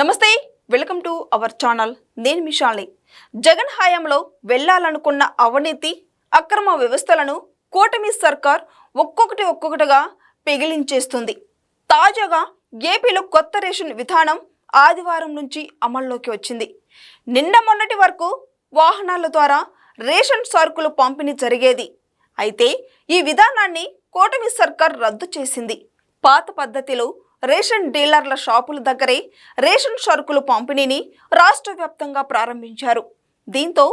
నమస్తే welcome to our channel. నేను మిషాల్ని జగన్ హయాంలో వెళ్ళాలనుకున్న అవినీతి అక్రమ వ్యవస్థలను కూటమి సర్కార్ ఒక్కొక్కటి ఒక్కొక్కటిగా పెగిలించేస్తుంది. తాజాగా ఏపీలో కొత్త రేషన్ విధానం ఆదివారం నుంచి అమల్లోకి వచ్చింది. నిన్న మొన్నటి వరకు వాహనాల ద్వారా రేషన్ సరుకులు పంపిణీ జరిగేది. అయితే ఈ విధానాన్ని కూటమి సర్కార్ రద్దు చేసింది. పాత పద్ధతిలో రేషన్ డీలర్ల షాపుల దగ్గరే రేషన్ సరుకులు పంపిణీని రాష్ట్ర వ్యాప్తంగా ప్రారంభించారు. దీంతో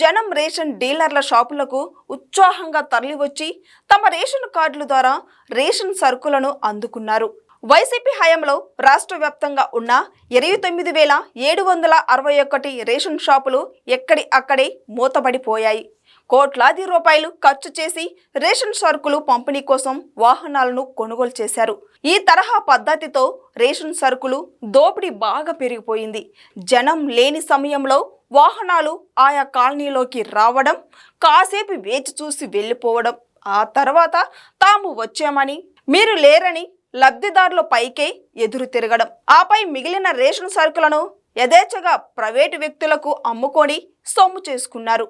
జనం రేషన్ డీలర్ల షాపులకు ఉత్సాహంగా తరలివచ్చి తమ రేషన్ కార్డుల ద్వారా రేషన్ సరుకులను అందుకున్నారు. వైసీపీ హయాంలో రాష్ట్ర వ్యాప్తంగా ఉన్న ఇరవై తొమ్మిది వేల ఏడు వందల అరవై ఒకటి రేషన్ షాపులు ఎక్కడి అక్కడే మూతబడిపోయాయి కోట్లాది రూపాయలు ఖర్చు చేసి రేషన్ సరుకులు పంపిణీ కోసం వాహనాలను కొనుగోలు చేశారు. ఈ తరహా పద్ధతితో రేషన్ సరుకులు దోపిడీ బాగా పెరిగిపోయింది. జనం లేని సమయంలో వాహనాలు ఆయా కాలనీలోకి రావడం కాసేపు వేచి చూసి వెళ్ళిపోవడం ఆ తర్వాత తాము వచ్చామని మీరు లేరని లబ్ధిదారుల పైకే ఎదురు తిరగడం. ఆపై మిగిలిన రేషన్ సరుకులను యథేచ్ఛగా ప్రైవేటు వ్యక్తులకు అమ్ముకొని సొమ్ము చేసుకున్నారు.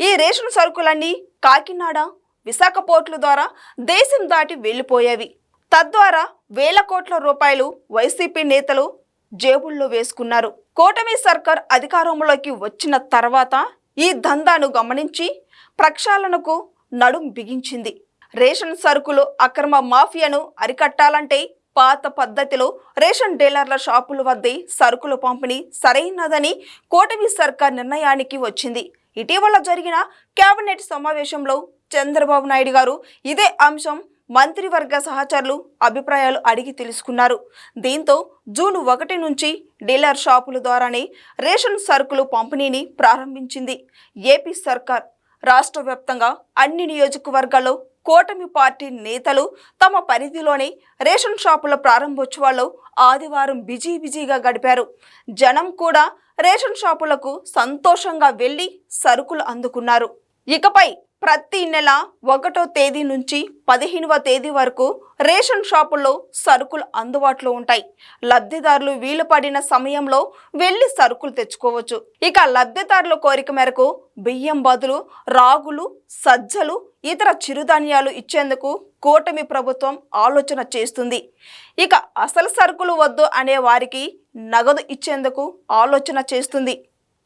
ఈ రేషన్ సరుకులన్నీ కాకినాడ విశాఖ పోర్టుల ద్వారా దేశం దాటి వెళ్ళిపోయేవి. తద్వారా వేల కోట్ల రూపాయలు వైసీపీ నేతలు జేబుల్లో వేసుకున్నారు. కూటమి సర్కార్ అధికారంలోకి వచ్చిన తర్వాత ఈ దందాను గమనించి ప్రక్షాళనకు నడుం బిగించింది. రేషన్ సరుకులు అక్రమ మాఫియాను అరికట్టాలంటే పాత పద్ధతిలో రేషన్ డీలర్ల షాపుల వద్దే సరుకులు పంపిణీ సరైనదని కూటమి సర్కార్ నిర్ణయానికి వచ్చింది. ఇటీవల జరిగిన కేబినెట్ సమావేశంలో చంద్రబాబు నాయుడు గారు ఇదే అంశం మంత్రివర్గ సహచరులు అభిప్రాయాలు అడిగి తెలుసుకున్నారు. దీంతో జూన్ ఒకటి నుంచి డీలర్ షాపుల ద్వారానే రేషన్ సరుకులు పంపిణీని ప్రారంభించింది. ఏపీ సర్కార్ రాష్ట్ర వ్యాప్తంగా అన్ని నియోజకవర్గాల్లో కూటమి పార్టీ నేతలు తమ పరిధిలోని రేషన్ షాపుల ప్రారంభోత్సవాల్లో ఆదివారం బిజీ బిజీగా గడిపారు. జనం కూడా రేషన్ షాపులకు సంతోషంగా వెళ్ళి సరుకులు అందుకున్నారు. ఇకపై ప్రతి నెల ఒకటో తేదీ నుంచి పదిహేనవ తేదీ వరకు రేషన్ షాపుల్లో సరుకులు అందుబాటులో ఉంటాయి. లబ్ధిదారులు వీలు పడిన సమయంలో వెళ్ళి సరుకులు తెచ్చుకోవచ్చు. ఇక లబ్ధిదారుల కోరిక మేరకు బియ్యం బదులు రాగులు సజ్జలు ఇతర చిరుధాన్యాలు ఇచ్చేందుకు కూటమి ప్రభుత్వం ఆలోచన చేస్తుంది. ఇక అసలు సరుకులు వద్దు అనే వారికి నగదు ఇచ్చేందుకు ఆలోచన చేస్తుంది.